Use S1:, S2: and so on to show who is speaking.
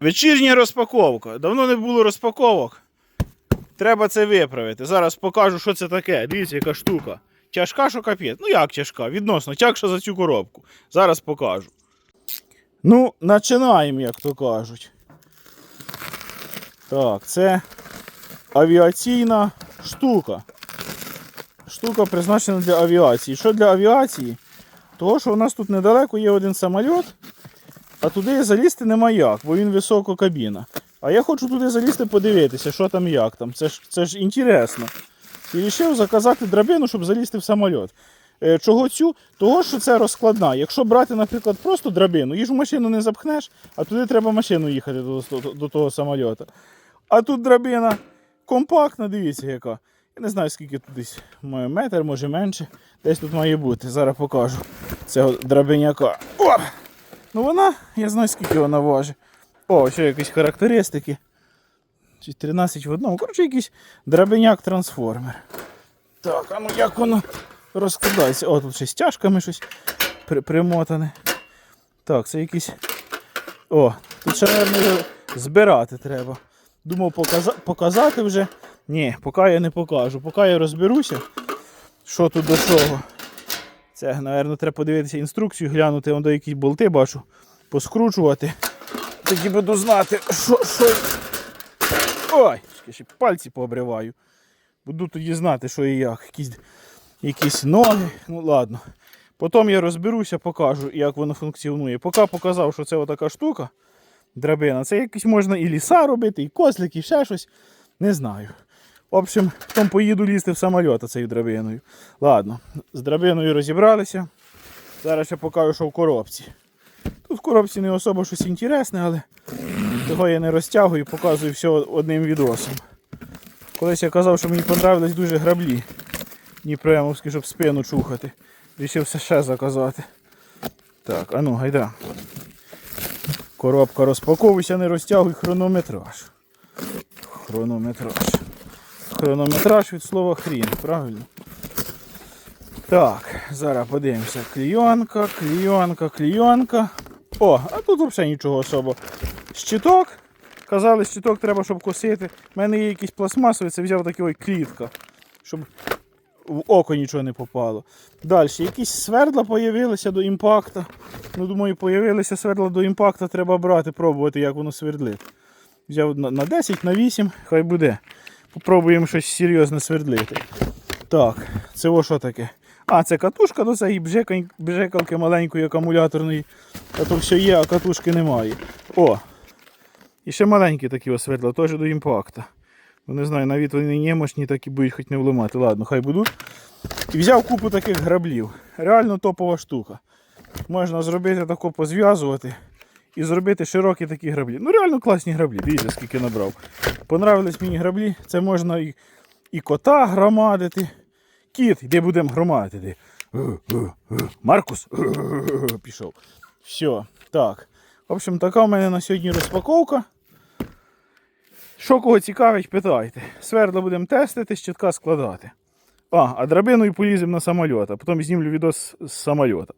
S1: Вечірня розпаковка. Давно не було розпаковок. Треба це виправити. Зараз покажу, що це таке. Дивіться, яка штука. Тяжка, що капець. Ну як тяжка? Відносно, тягша за цю коробку. Зараз покажу. Ну, починаємо, як то кажуть. Так, це авіаційна штука. Штука призначена для авіації. Що для авіації? Того, що у нас тут недалеко є один самоліт, а туди залізти нема як, бо він високо кабіна. А я хочу туди залізти подивитися, що там як там. Це ж, це ж інтересно. І вирішив заказати драбину, щоб залізти в самоліт. Е, Чого цю? Того, що це розкладна. Якщо брати, наприклад, просто драбину, її ж в машину не запхнеш, а туди треба машину їхати до, до, до того самольота. А тут драбина компактна, дивіться яка. Я не знаю, скільки тут має метр, може менше. Десь тут має бути. Зараз покажу цього драбиняка. О! Ну вона, я знаю, скільки вона важить. О, ще якісь характеристики. Чи 13 в одному. Коротше, якийсь драбиняк-трансформер. Так, а ну як воно розкладається? О, тут ще стяжками щось при- примотане. Так, це якісь. О, тут ще, мабуть, збирати треба. Думав показа... показати вже. Ні, поки я не покажу. Поки я розберуся, що тут до чого. Це, мабуть, треба подивитися інструкцію, глянути, вон до якісь болти бачу, поскручувати. Тоді буду знати, що. що... Ой, ще пальці пообриваю. Буду тоді знати, що і як. Якісь, якісь ноги. Ну ладно. Потім я розберуся, покажу, як воно функціонує. Поки показав, що це отака штука, драбина. Це якісь можна і ліса робити, і кослики, і ще щось. Не знаю. В общем, потім поїду лізти в самоліт цією драбиною. Ладно, з драбиною розібралися. Зараз я покажу, що в коробці. Тут в коробці не особо щось інтересне, але того я не розтягую, показую все одним відосом. Колись я казав, що мені понравились дуже граблі. Дніпремовські, щоб спину чухати. Рішився ще заказати. Так, а ну гайда. Коробка розпаковуйся, не розтягуй хронометраж. Хронометраж. Хронометраж від слова хрін, правильно? Так, зараз подивимося. Клійонка, клійонка, клійонка. О, а тут взагалі нічого особо. Щиток. Казали, щиток треба, щоб косити. У мене є якийсь пластмасовий, це взяв такий ой клітка, щоб в око нічого не попало. Далі, якісь свердла з'явилися до імпакта. Ну, думаю, з'явилися свердла до імпакта, треба брати, пробувати, як воно свердлить. Взяв на 10, на 8, хай буде. Попробуємо щось серйозне свердлити. Так, це о що таке? А, це катушка до цієї бжекань- бжекалки маленької акумуляторної. А то все є, а катушки немає. О! І ще маленькі такі ось теж до імпакта. Ну, не знаю, навіть вони немощні, так і будуть хоч не вламати. Ладно, хай будуть. І взяв купу таких граблів. Реально топова штука. Можна зробити тако позв'язувати і зробити широкі такі граблі. Ну реально класні граблі. Дивіться, скільки набрав. Понравились мені граблі. Це можна і, і кота громадити. Кіт, де будемо громадити? Маркус пішов. Все, так. В общем, така в мене на сьогодні розпаковка. Що кого цікавить, питайте. Свердло будемо тестити, щитка складати. А, а драбиною поліземо на самоліт, а потім знімлю відос з самольота.